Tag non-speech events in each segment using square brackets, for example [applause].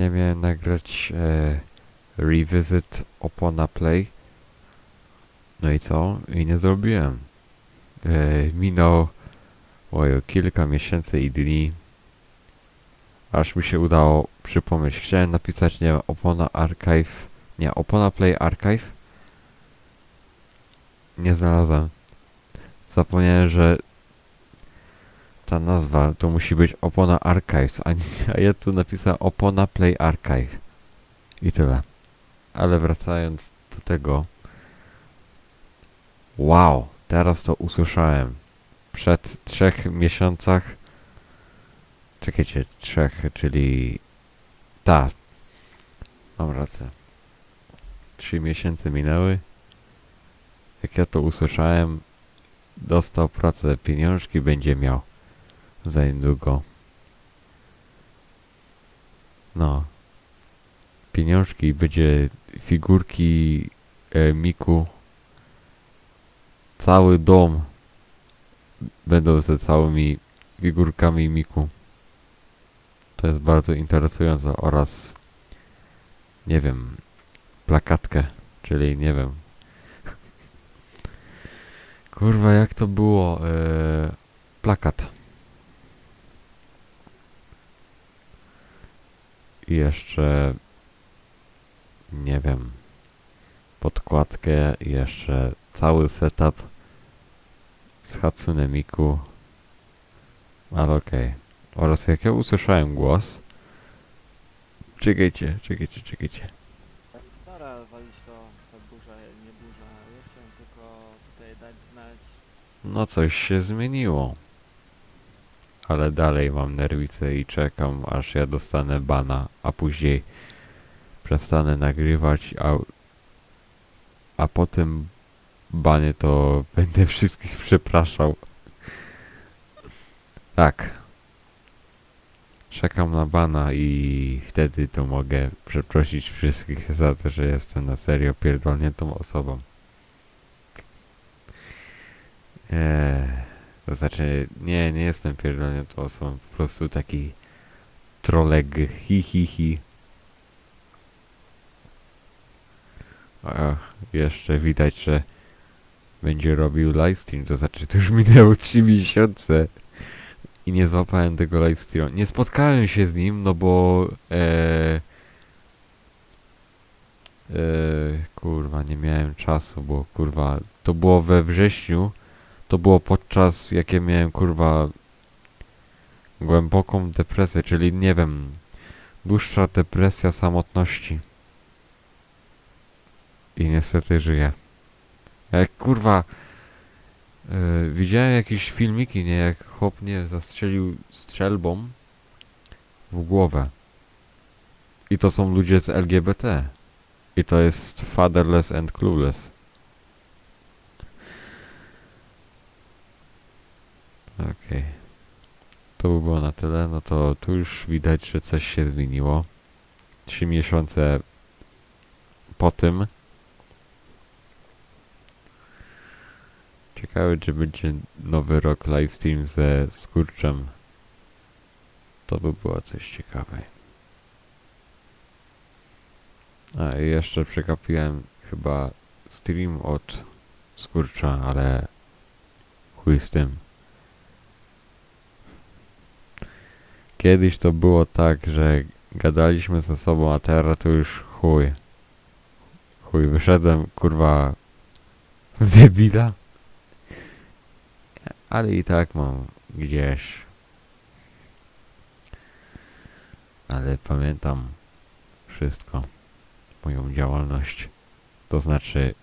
Ja miałem nagrać e, revisit Opona Play. No i co? I nie zrobiłem. E, minął ojo, kilka miesięcy i dni. Aż mi się udało przypomnieć. Chciałem napisać, nie wiem, Opona Archive. Nie, Opona Play Archive. Nie znalazłem. Zapomniałem, że ta nazwa to musi być Opona Archives, a, nie, a ja tu napisałem Opona Play Archive. I tyle. Ale wracając do tego. Wow, teraz to usłyszałem. Przed trzech miesiącach. Czekajcie, trzech, czyli. Tak. Mam rację. Trzy miesiące minęły. Jak ja to usłyszałem, dostał pracę, pieniążki będzie miał za niedługo. No. Pieniążki, będzie figurki e, Miku. Cały dom będą ze całymi figurkami Miku. To jest bardzo interesujące oraz nie wiem, plakatkę, czyli nie wiem. [laughs] Kurwa, jak to było? E, plakat. I jeszcze nie wiem podkładkę i jeszcze cały setup z Hatsune Miku ale okej oraz jak ja usłyszałem głos czekajcie, czekajcie, czekajcie Stara walić to, ta burza, nie burza. Ja chciałem tylko tutaj dać znać. no coś się zmieniło ale dalej mam nerwice i czekam aż ja dostanę bana a później przestanę nagrywać a, a po tym banie to [laughs] będę wszystkich przepraszał. Tak. Czekam na bana i wtedy to mogę przeprosić wszystkich za to, że jestem na serio pierdolniętą osobą. Eee, to znaczy nie, nie jestem pierdolniętą osobą po prostu taki troleg hi hi hi A jeszcze widać, że będzie robił livestream, to znaczy to już minęło 3 miesiące i nie złapałem tego livestreama. Nie spotkałem się z nim, no bo e, e, kurwa, nie miałem czasu, bo kurwa, to było we wrześniu, to było podczas, jakie miałem kurwa głęboką depresję, czyli nie wiem, dłuższa depresja samotności. I niestety żyję. Jak kurwa yy, widziałem jakieś filmiki, nie, jak chłop nie zastrzelił strzelbą w głowę. I to są ludzie z LGBT. I to jest fatherless and clueless. Okej. To by było na tyle. No to tu już widać, że coś się zmieniło. Trzy miesiące po tym Ciekawe, czy będzie nowy rok livestream ze Skurczem. To by było coś ciekawe. A i jeszcze przekapiłem chyba stream od Skurcza, ale chuj z tym. Kiedyś to było tak, że gadaliśmy ze sobą, a teraz to już chuj. Chuj, wyszedłem kurwa w debila. Ale i tak mam gdzieś. Ale pamiętam wszystko. Moją działalność. To znaczy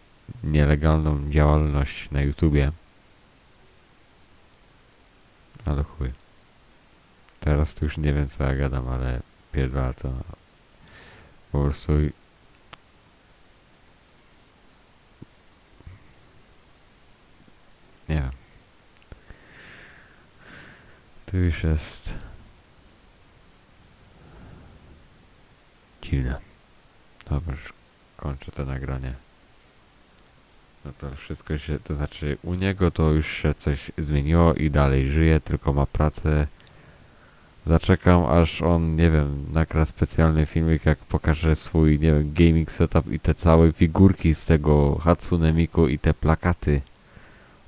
nielegalną działalność na YouTubie. Ale chuj. Teraz to już nie wiem co ja gadam, ale pierdolę to. Po prostu nie wiem. To już jest dziwne. Dobra, już kończę to nagranie. No to wszystko się, to znaczy u niego to już się coś zmieniło i dalej żyje, tylko ma pracę Zaczekam aż on, nie wiem, nagra specjalny filmik, jak pokaże swój, nie wiem, gaming setup i te całe figurki z tego Hatsune Miku i te plakaty.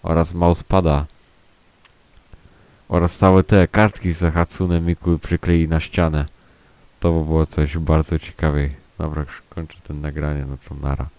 Oraz mousepada. Oraz całe te kartki z Hatsune Miku przyklei na ścianę. To by było coś bardzo ciekawej. Dobra, już kończę ten nagranie, no co nara.